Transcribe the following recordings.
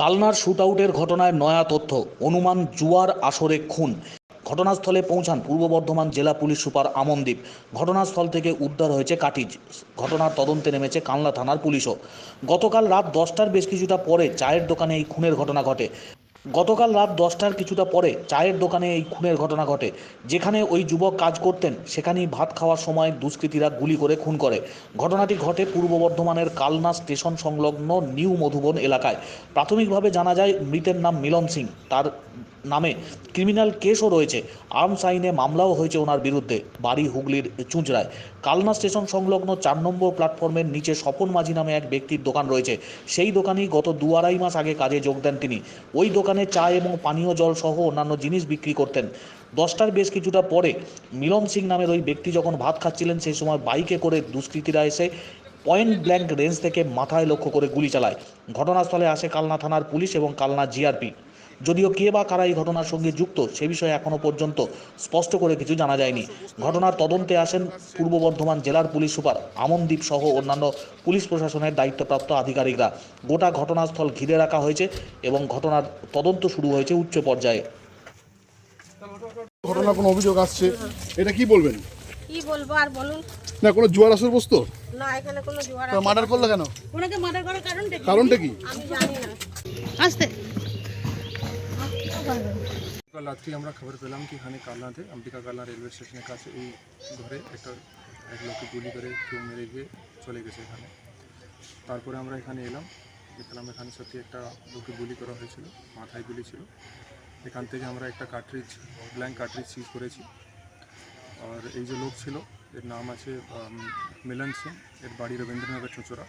কালনার শুটআউটের ঘটনায় নয়া তথ্য। অনুমান জুয়ার আসরে খুন। ঘটনাস্থলে পৌঁছান পূর্ব বর্ধমান জেলা পুলিশ সুপার আমনদীপ। ঘটনাস্থল থেকে উদ্ধার হয়েছে কাটিজ। ঘটনার তদন্তে নেমেছে কালনা থানার পুলিশও। গতকাল রাত দশটার বেশ কিছুটা পরে চায়ের দোকানে এই খুনের ঘটনা ঘটে। গতকাল রাত দশটার কিছুটা পরে চায়ের দোকানে এই খুনের ঘটনা ঘটে। যেখানে ওই যুবক কাজ করতেন, সেখানেই ভাত খাওয়ার সময় দুষ্কৃতীরা গুলি করে খুন করে। ঘটনাটি ঘটে পূর্ব বর্ধমানের কালনা স্টেশন সংলগ্ন নিউ মধুবন এলাকায়। প্রাথমিকভাবে জানা যায়, মৃতের নাম মিলন সিং। তার নামে ক্রিমিনাল কেসও রয়েছে। আর্মস আইনে মামলাও হয়েছে ওনার বিরুদ্ধে। বাড়ি হুগলির চুঁচড়ায়। কালনা স্টেশন সংলগ্ন চার নম্বর প্ল্যাটফর্মের নিচে স্বপন মাঝি নামে এক ব্যক্তির দোকান রয়েছে। সেই দোকানেই গত দু আড়াই মাস আগে কাজে যোগ দেন তিনি। ওই দোকানে চা এবং পানীয় জল সহ অন্যান্য জিনিস বিক্রি করতেন। দশটার বেশ কিছুটা পরে মিলন সিং নামের ওই ব্যক্তি যখন ভাত খাচ্ছিলেন, সেই সময় বাইকে করে দুষ্কৃতীরা এসে পয়েন্ট ব্ল্যাঙ্ক রেঞ্জ থেকে মাথায় লক্ষ্য করে গুলি চালায়। ঘটনাস্থলে আসে কালনা থানার পুলিশ এবং কালনা জিআরপি। যদিও কে বা কারা এই ঘটনার সঙ্গে যুক্ত সে বিষয়ে এখনও পর্যন্ত স্পষ্ট করে কিছু জানা যায়নি। ঘটনার তদন্তে আসেন পূর্ব বর্ধমান জেলার পুলিশ সুপার আমনদীপ সহ অন্যান্য পুলিশ প্রশাসনের দায়িত্বপ্রাপ্ত আধিকারিকরা। গোটা ঘটনাস্থল ঘিরে রাখা হয়েছে এবং ঘটনার তদন্ত শুরু হয়েছে উচ্চ পর্যায়ে। ঘটনা কোনো অভিযোগ আসছে? এটা কি বলবেন? কি বলব আর বলুন। না কোনো জুয়ার আসর বসতো না এখানে কোনো জোয়ার মার্ডার করল কেন? ওনাকে মার্ডার করার কারণটা কি? কারণটা কি? আমি জানি না। আসতে কাল রাত্রি আমরা খবর পেলাম কি এখানে কালনাতে অম্বিকা কালনা রেলওয়ে স্টেশনের কাছে এই ঘরে একটা, এক লোককে গুলি করে কেউ মেরে গিয়ে চলে গেছে এখানে। তারপরে আমরা এখানে এলাম, দেখলাম এখানে সত্যি একটা লোককে গুলি করা হয়েছিল, মাথায় গুলি ছিল। এখান থেকে আমরা একটা কার্ট্রিজ ব্ল্যাঙ্ক কার্ট্রিজ সিজ করেছি। আর এই যে লোক ছিল, এর নাম আছে মিলন সিং, এর বাড়ি রবীন্দ্রনগর চুঁচুড়া।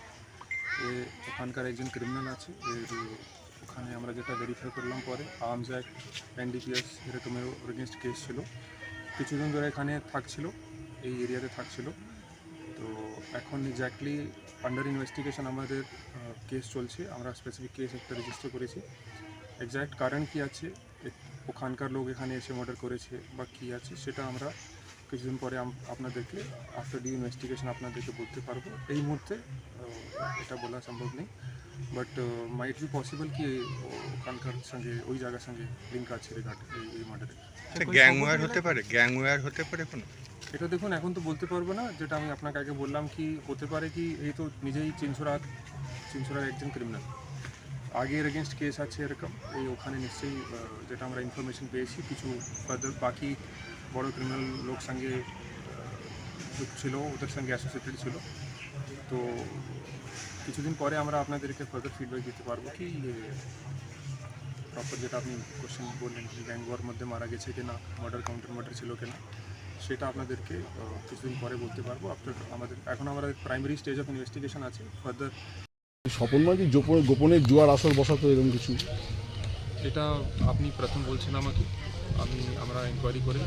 এ ওখানকার একজন ক্রিমিনাল আছে, এর ওখানে আমরা যেটা ভেরিফাই করলাম পরে আর্মস অ্যাক্ট এনডিপিএস এরকমের এগেনস্ট কেস ছিল। কিছুদিন ধরে এখানে থাকছিল, এই এরিয়াতে থাকছিল। তো এখন এক্স্যাক্টলি আন্ডার ইনভেস্টিগেশন আমাদের কেস চলছে। আমরা স্পেসিফিক কেস একটা রেজিস্টার করেছি। এক্স্যাক্ট কারণ কি আছে ওখানকার লোক এখানে এসে মার্ডার করেছে বা কী আছে, সেটা আমরা কিছুদিন পরে আপনাদেরকে আফটার ডি ইনভেস্টিগেশন আপনাদেরকে বলতে পারব। এই মুহূর্তে এটা বলা সম্ভব নেই। বাট মাইট বি পসিবল কি ওখানকার সঙ্গে ওই জায়গার সঙ্গে লিঙ্ক আছে এই মার্ডারে গ্যাংওয়ার হতে পারে গ্যাংওয়ার হতে পারে কোনো এটা দেখুন এখন তো বলতে পারব না যেটা আমি আপনাকে আগে বললাম কি হতে পারে কি এই তো নিজেই চিনছড়ার চিনছড়ার একজন ক্রিমিনাল আগের এগেনস্ট কেস আছে এরকম এই ওখানে নিশ্চয়ই যেটা আমরা ইনফরমেশন পেয়েছি কিছু ফার্দার বাকি বড় ক্রিমিনাল লোক সঙ্গে ছিল ওদের সঙ্গে অ্যাসোসিয়েটেড ছিল। তো কিছুদিন পরে আমরা আপনাদেরকে ফার্দার ফিডব্যাক দিতে পারব কি প্রপার যেটা আপনি কোশ্চেন বললেন কি গ্যাংওয়ার মধ্যে মারা গেছে কি না মার্ডার কাউন্টার মার্ডার ছিল কিনা সেটা আপনাদেরকে কিছুদিন পরে বলতে পারব। আফটার আমাদের এখন আমাদের প্রাইমারি স্টেজ অফ ইনভেস্টিগেশন আছে ফার্দার স্বপন মাঝি গোপনে গোপনে জুয়ার আসর বসাতো এরকম কিছু? এটা আপনি প্রথম বলছেন আমাকে। আমি আমরা ইনকোয়ারি করে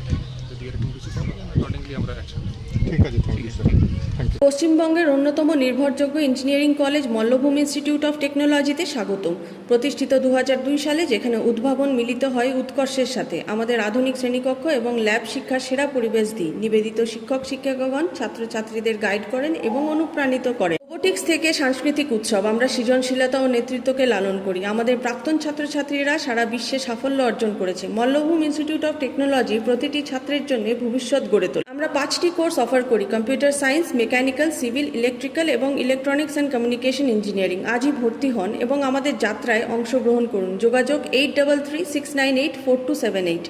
যদি এরকম কিছু অ্যাকর্ডিংলি আমরা অ্যাকশন ঠিক আছে থ্যাংক ইউ স্যার পশ্চিমবঙ্গের অন্যতম নির্ভরযোগ্য engineering college Mallabhum institute of টেকনোলজিতে স্বাগতম। প্রতিষ্ঠিত দুই হাজার দুই সালে যেখানে উদ্ভাবন মিলিত হয় উৎকর্ষের সাথে আমাদের আধুনিক শ্রেণীকক্ষ এবং ল্যাব শিক্ষার সেরা পরিবেশ দিই। নিবেদিত শিক্ষক শিক্ষকগণ ছাত্রছাত্রীদের গাইড করেন এবং অনুপ্রাণিত করেন। রোবোটিক্স থেকে সাংস্কৃতিক উৎসব আমরা সৃজনশীলতা ও নেতৃত্বকে লালন করি। আমাদের প্রাক্তন ছাত্রছাত্রীরা সারা বিশ্বে সাফল্য অর্জন করেছে। মল্লভূম ইনস্টিটিউট অফ টেকনোলজি প্রতিটি ছাত্রের জন্য ভবিষ্যৎ গড়ে তোলে। আমরা পাঁচটি কোর্স অফার করি computer science mechanical civil electrical এবং ইলেকট্রনিক্স অ্যান্ড কমিউনিকেশন ইঞ্জিনিয়ারিং আজই ভর্তি হন এবং আমাদের যাত্রায় অংশগ্রহণ করুন। যোগাযোগ eight double three six nine eight four two seven eight